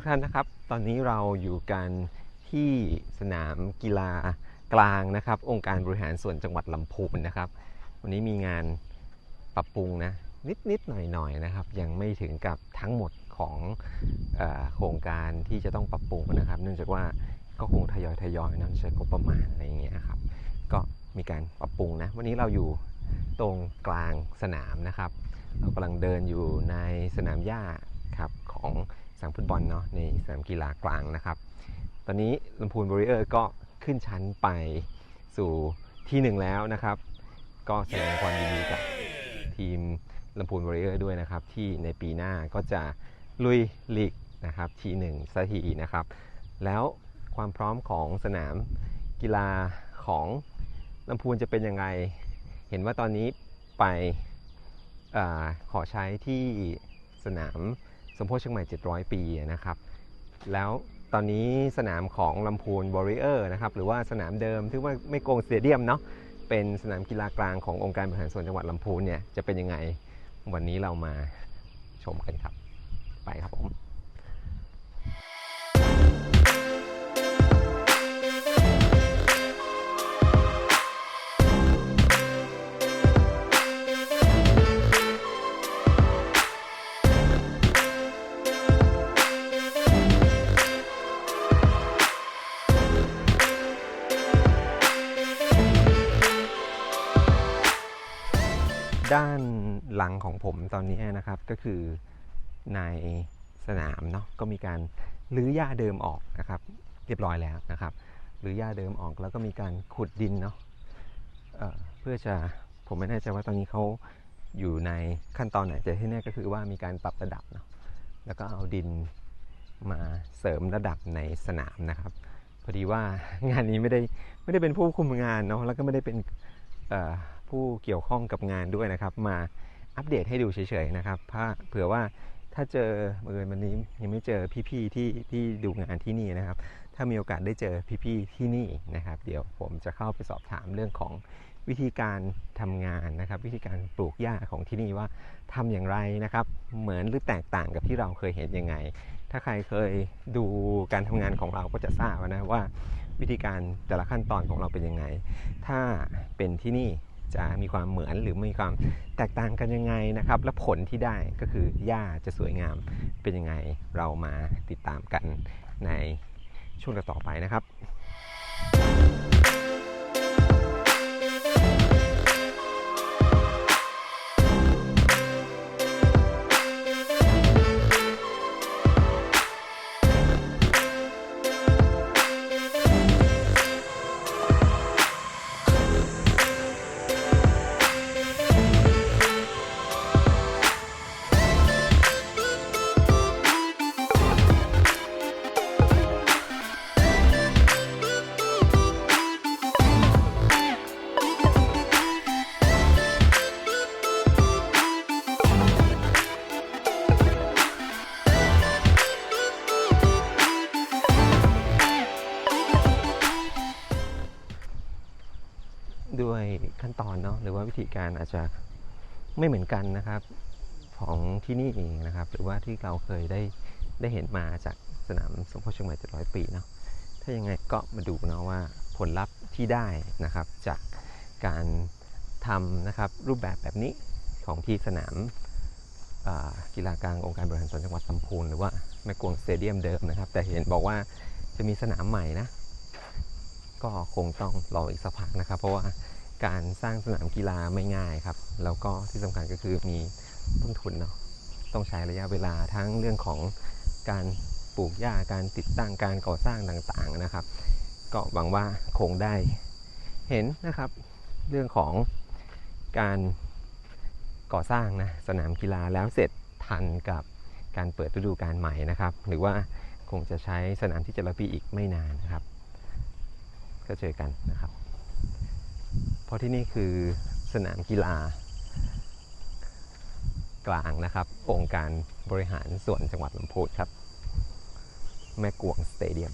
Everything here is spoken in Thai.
ทุกท่านนะครับ ตอนนี้เราอยู่กันที่สนามกีฬากลางนะครับ องค์การบริหารส่วนจังหวัดลำพูนนะครับ วันนี้มีงานปรับปรุงนะ นิดนิดๆหน่อยหน่อยๆนะครับ ยังไม่ถึงกับทั้งหมดของอโครงการที่จะต้องปรับปรุงนะครับ เนื่องจากว่าก็คงทยอยทยอยๆนั่นใช้งบประมาณอะไรอย่างเงี้ยครับ ก็มีการปรับปรุงนะ วันนี้เราอยู่ตรงกลางสนามนะครับ เรากำลังเดินอยู่ในสนามหญ้าครับของ สนามฟุตบอลเนาะในสนามกีฬากลางนะครับ ตอนนี้ลำพูนบริเออร์ก็ขึ้นชั้นไปสู่ที่หนึ่งแล้วนะครับ ก็แสดงความยินดีกับทีมลำพูนบริเออร์ด้วยนะครับ ที่ในปีหน้าก็จะลุยลีกนะครับทีหนึ่งสักทีนะครับ แล้วความพร้อมของสนามกีฬาของลำพูนจะเป็นยังไง เห็นว่าตอนนี้ไปอขอใช้ที่สนาม สมโพธิเชียงใหม่ 700 ปีนะครับ แล้วตอนนี้สนามของลำพูนบริเออร์นะครับ หรือว่าสนามเดิมที่ว่าไม่โกงสเตเดียมเนาะ เป็นสนามกีฬากลางขององค์การบริหารส่วนจังหวัดลำพูนเนี่ยจะเป็นยังไง วันนี้เรามาชมกันครับ ไปครับผม ด้านหลังของผมตอนนี้นะครับก็คือในสนามเนาะก็มีการรื้อหญ้าเดิมออกนะครับเรียบร้อยแล้วนะครับรื้อหญ้าเดิมออกแล้วก็มีการขุดดินเนาะเเพื่อจะผมไม่แน่ใจว่าตอนนี้เขาอยู่ในขั้นตอนไหนแต่ที่แน่ก็คือว่ามีการปรับระดับเนาะแล้วก็เอาดินมาเสริมระดับในสนามนะครับพอดีว่างานนี้ไม่ได้ไม่ได้เป็นผู้คุมงานเนาะแล้วก็ไม่ได้เป็นเผู้เกี่ยวข้องกับงานด้วยนะครับ มาอัปเดตให้ดูเฉยๆนะครับถ้าเผื่อว่าถ้าเจอเออวันนี้ยังไม่เจอพี่ๆที่ที่ดูงานที่นี่นะครับ ถ้ามีโอกาสได้เจอพี่ๆที่นี่นะครับ เดี๋ยวผมจะเข้าไปสอบถามเรื่องของวิธีการทำงานนะครับ วิธีการปลูกหญ้าของที่นี่ว่าทำอย่างไรนะครับ เหมือนหรือแตกต่างกับที่เราเคยเห็นยังไง ถ้าใครเคยดูการทำงานของเราก็จะทราบนะว่าวิธีการแต่ละขั้นตอนของเราเป็นยังไง ถ้าเป็นที่นี่ จะมีความเหมือนหรือมีความแตกต่างกันยังไงนะครับ และผลที่ได้ก็คือหญ้าจะสวยงามเป็นยังไงเรามาติดตามกันในช่วงต่อไปนะครับ ด้วยขั้นตอนเนาะหรือว่าวิธีการอาจจะไม่เหมือนกันนะครับของที่นี่เองนะครับ หรือว่าที่เราเคยได้ได้เห็นมาจากสนามสมโพธิเชียงใหม่700ปีเนาะถ้ายังไงก็มาดูเนาะว่าผลลัพธ์ที่ได้นะครับ จากการทำนะครับรูปแบบแบบนี้ของที่สนามกีฬากลางองค์การบริหารส่วนจังหวัดลำพูนหรือว่าแม่กวงสเตเดียมเดิมนะครับ แต่เห็นบอกว่าจะมีสนามใหม่นะ ก็คงต้องรออีกสักพักนะครับ เพราะว่าการสร้างสนามกีฬาไม่ง่ายครับ แล้วก็ที่สำคัญก็คือมีต้นทุนเนาะต้องใช้ระยะเวลาทั้งเรื่องของการปลูกหญ้าการติดตั้งการก่อสร้างต่างๆนะครับ ก็หวังว่าคงได้เห็นนะครับ เรื่องของการก่อสร้างนะสนามกีฬาแล้วเสร็จทันกับการเปิดฤดูกาลใหม่นะครับ หรือว่าคงจะใช้สนามที่จะระปีอีกไม่นานนะครับ ก็เจอกันนะครับ เพราะที่นี่คือสนามกีฬากลางนะครับ องค์การบริหารส่วนจังหวัดลำพูนครับ แม่กวงสเตเดียม